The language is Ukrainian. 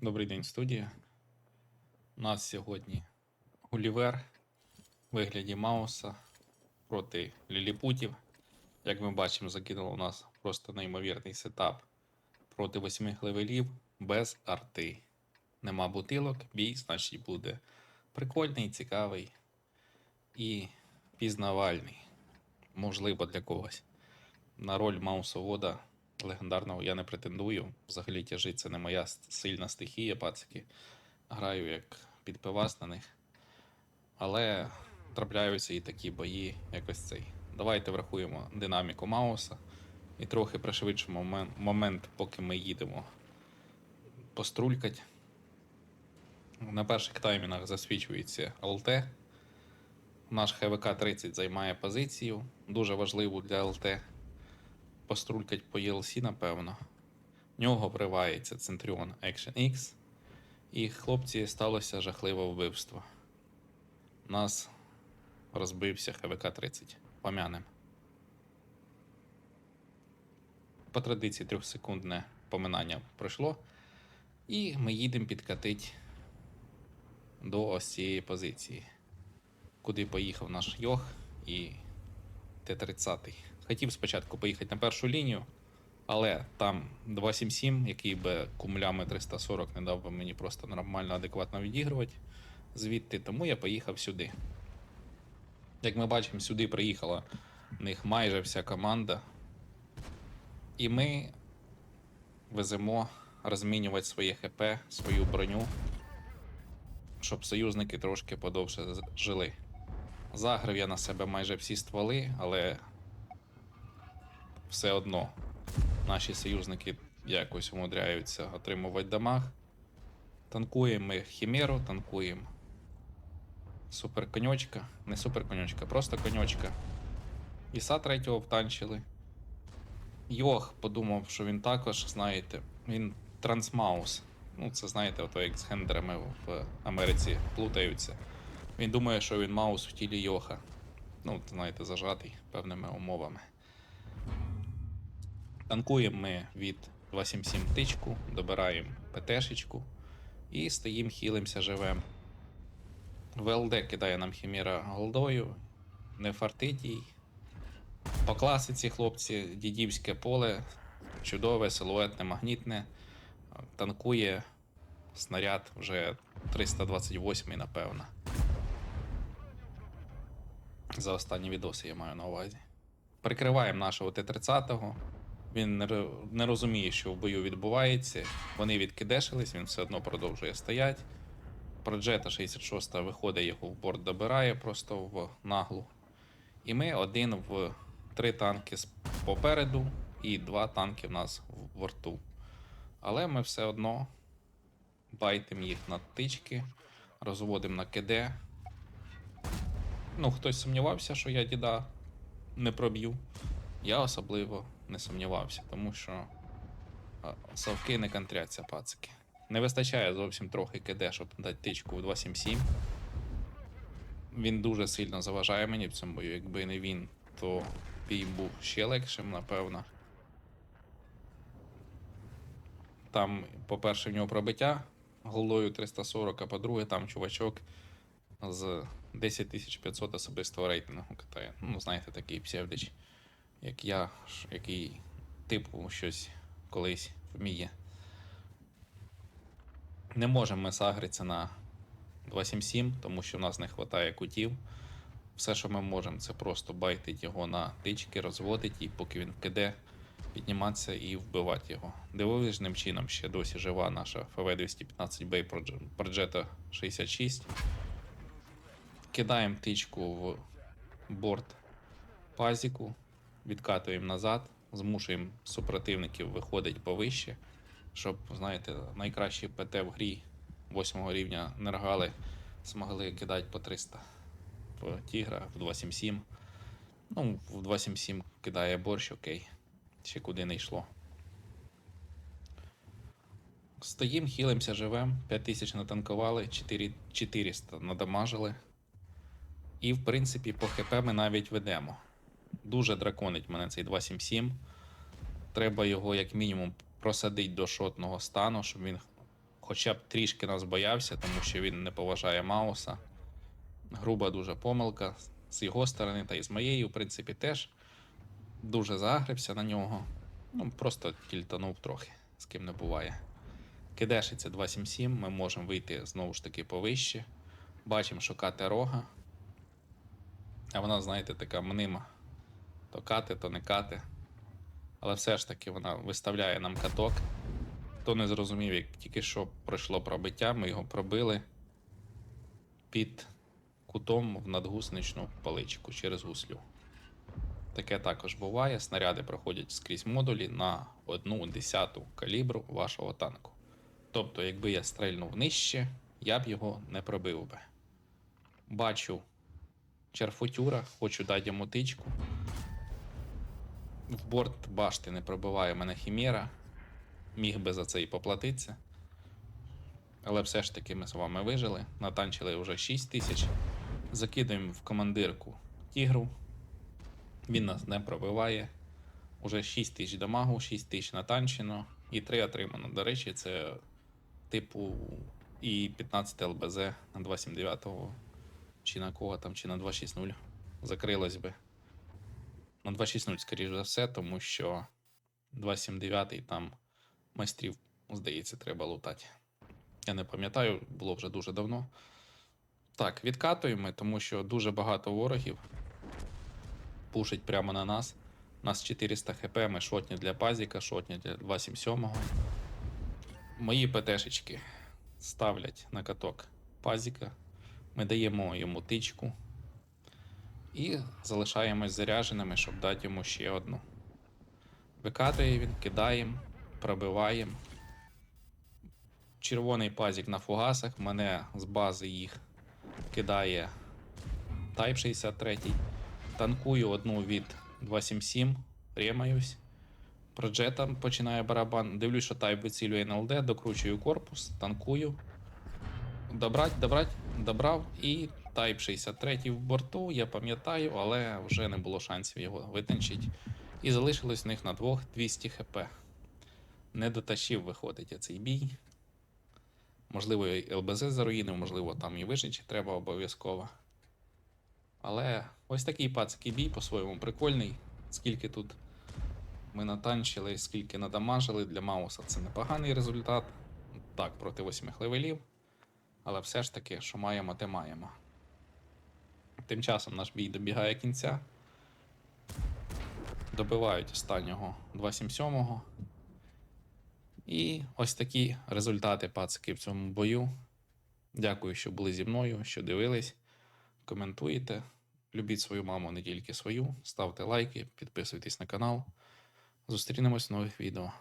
Добрий день, студія. У нас сьогодні Гулівер в вигляді Мауса проти ліліпутів. Як ми бачимо, закинуло у нас просто неймовірний сетап проти восьми левелів без арти. Нема бутилок, бій, значить, буде прикольний, цікавий і пізнавальний. Можливо, для когось. На роль маусовода легендарного я не претендую. Взагалі тяжі це не моя сильна стихія, пацики. Граю як підпивас на них. Але трапляються і такі бої, якось цей. Давайте врахуємо динаміку Мауса і трохи пришвидшимо момен- момент, поки ми їдемо пострулькать. На перших таймінах засвічується ЛТ. Наш ХВК-30 займає позицію, дуже важливу для ЛТ пострулькать по ELC, напевно. В нього вривається Centurion Action X. І хлопці сталося жахливе вбивство. У нас розбився ХВК-30. Помянем. По традиції трьохсекундне поминання пройшло. І ми їдемо підкатить до ось цієї позиції, куди поїхав наш Йох і Т-30. Хотів спочатку поїхати на першу лінію, але там 277, який би кумулями 340 не дав би мені просто нормально, адекватно відігрувати звідти, тому я поїхав сюди. Як ми бачимо, сюди приїхала в них майже вся команда. І ми веземо розмінювати своє ХП, свою броню, щоб союзники трошки подовше жили. Загрив я на себе майже всі стволи, але все одно наші союзники якось умудряються отримувати дамаг. Танкуємо ми Хімеру, танкуємо суперконьочка, не суперконьочка, просто коньочка. Іса третього втанчили. Йох подумав, що він також, знаєте, він трансмаус. Ну, це знаєте, ото як з хендерами в Америці плутаються. Він думає, що він маус в тілі Йоха. Ну, знаєте, зажатий певними умовами. Танкуємо ми від 277 тичку, добираємо ПТшечку і стоїм, хілимося, живем. ВЛД кидає нам хіміра голдою, не. По класиці, хлопці, дідівське поле, чудове, силуетне, магнітне. Танкує снаряд вже 328, напевно. За останні відоси я маю на увазі. Прикриваємо нашого Т-30. Він не, розуміє, що в бою відбувається. Вони відкидешились, він все одно продовжує стояти. Проджета 66 виходить, його в борт добирає просто в наглу. І ми один в три танки попереду і два танки в нас в борту. Але ми все одно байтимо їх на тички, розводимо на КД. Ну, хтось сумнівався, що я діда не проб'ю. Я особливо не сумнівався, тому що совки не контряться, пацики. Не вистачає зовсім трохи КД, щоб дати тичку в 277. Він дуже сильно заважає мені в цьому бою. Якби не він, то бій був ще легшим, напевно. Там, по-перше, в нього пробиття голдою 340, а по-друге, там чувачок з 10500 особистого рейтингу катає. Ну, знаєте, такий псевдич, як я, який типу щось колись вміє. Не можемо ми сагритися на 277, тому що в нас не вистачає кутів. Все, що ми можемо, це просто байтить його на тички, розводить, і поки він киде, підніматися і вбивати його. Дивовижним чином ще досі жива наша ФВ-215Б Проджета 66. Кидаємо тичку в борт пазіку, відкатуємо назад, змушуємо супротивників виходити повище, щоб, знаєте, найкращі ПТ в грі 8 рівня нергали змогли кидати по 300 в Тігра, в 277. Ну, в 277 кидає борщ, окей. Ще куди не йшло. Стоїм, хілимося, живем. 5000 натанкували, 400 надамажили. І, в принципі, по ХП ми навіть ведемо. Дуже драконить мене цей 277. Треба його, як мінімум, просадити до шотного стану, щоб він хоча б трішки нас боявся, тому що він не поважає Мауса. Груба дуже помилка з його сторони та і з моєї, в принципі, теж дуже загрився на нього. Ну, просто тільтанув трохи, з ким не буває. Кидешиться 277, ми можемо вийти знову ж таки повище. Бачимо, що кате рога. А вона, знаєте, така мнима. То кати, то не кати. Але все ж таки вона виставляє нам каток. Хто не зрозумів, як тільки що пройшло пробиття, ми його пробили під кутом в надгусничну паличку через гуслю. Таке також буває. Снаряди проходять скрізь модулі на одну десяту калібру вашого танку. Тобто, якби я стрельнув нижче, я б його не пробив би. Бачу черфутюра, хочу дати йому тичку. В борт башти не пробиває мене хімера. Міг би за це і поплатитися. Але все ж таки ми з вами вижили. Натанчили вже 6 тисяч. Закидаємо в командирку тігру. Він нас не пробиває. Уже 6 тисяч дамагу, 6 тисяч натанчено і 3 отримано. До речі, це типу і 15 ЛБЗ на 279 чи на кого там, чи на 260 закрилось би. На 260, скоріш за все, тому що 279 там майстрів, здається, треба лутати. Я не пам'ятаю, було вже дуже давно. Так, відкатуємо, тому що дуже багато ворогів пушить прямо на нас. У нас 400 хп, ми шотні для пазіка, шотні для 277. Мої ПТшечки ставлять на каток пазіка. Ми даємо йому тичку. І залишаємось зарядженими, щоб дати йому ще одну. Викатує він, кидаємо, пробиваємо. Червоний пазік на фугасах. Мене з бази їх кидає Type 63. Танкую одну від 277, ремаюсь. Проджета починає барабан. Дивлюсь, що Type вицілює НЛД, докручую корпус, танкую. Добрать, добрать, добрав і Type 63 в борту, я пам'ятаю, але вже не було шансів його витанчити. І залишилось в них на двох 200 хп. Не дотащив, виходить, цей бій. Можливо, і ЛБЗ заруїнив, можливо, там і вижичі треба обов'язково. Але ось такий пацький бій по-своєму прикольний. Скільки тут ми натанчили, скільки надамажили для Мауса, це непоганий результат. Так, проти восьмих левелів. Але все ж таки, що маємо, те маємо. Тим часом наш бій добігає кінця. Добивають останнього 277-го. І ось такі результати пацики в цьому бою. Дякую, що були зі мною, що дивились. Коментуєте. Любіть свою маму, не тільки свою. Ставте лайки, підписуйтесь на канал. Зустрінемось в нових відео.